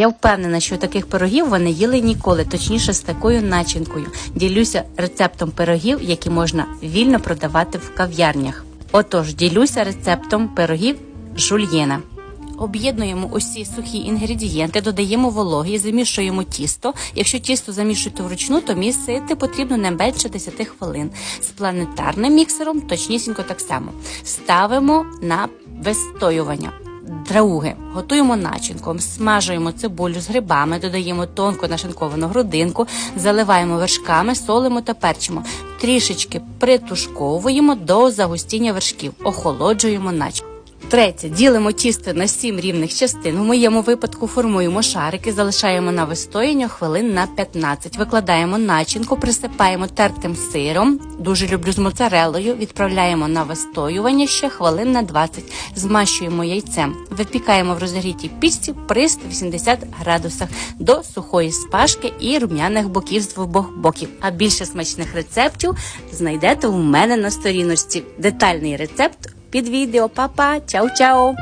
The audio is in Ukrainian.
Я впевнена, що таких пирогів вони їли ніколи, точніше з такою начинкою. Ділюся рецептом пирогів, які можна вільно продавати в кав'ярнях. Отож, ділюся рецептом пирогів жульєна. Об'єднуємо усі сухі інгредієнти, додаємо вологі, замішуємо тісто. Якщо тісто замішуєте вручну, то місити потрібно не менше 10 хвилин. З планетарним міксером точнісінько так само. Ставимо на вистоювання. Друге, готуємо начинку, смажуємо цибулю з грибами, додаємо тонко нашинковану грудинку, заливаємо вершками, солимо та перчимо. Трішечки притушковуємо до загустіння вершків, охолоджуємо начинку. Третє, ділимо тісто на 7 рівних частин. В моєму випадку формуємо шарики, залишаємо на вистояння хвилин на 15. Викладаємо начинку, присипаємо тертим сиром. Дуже люблю з моцарелою. Відправляємо на вистоювання ще хвилин на 20. Змащуємо яйцем. Випікаємо в розігрітій пічці при 180 градусах до сухої спашки і рум'яних боків з двох боків. А більше смачних рецептів знайдете у мене на сторіночці. Детальний рецепт під відео. Па-па, чау-чау!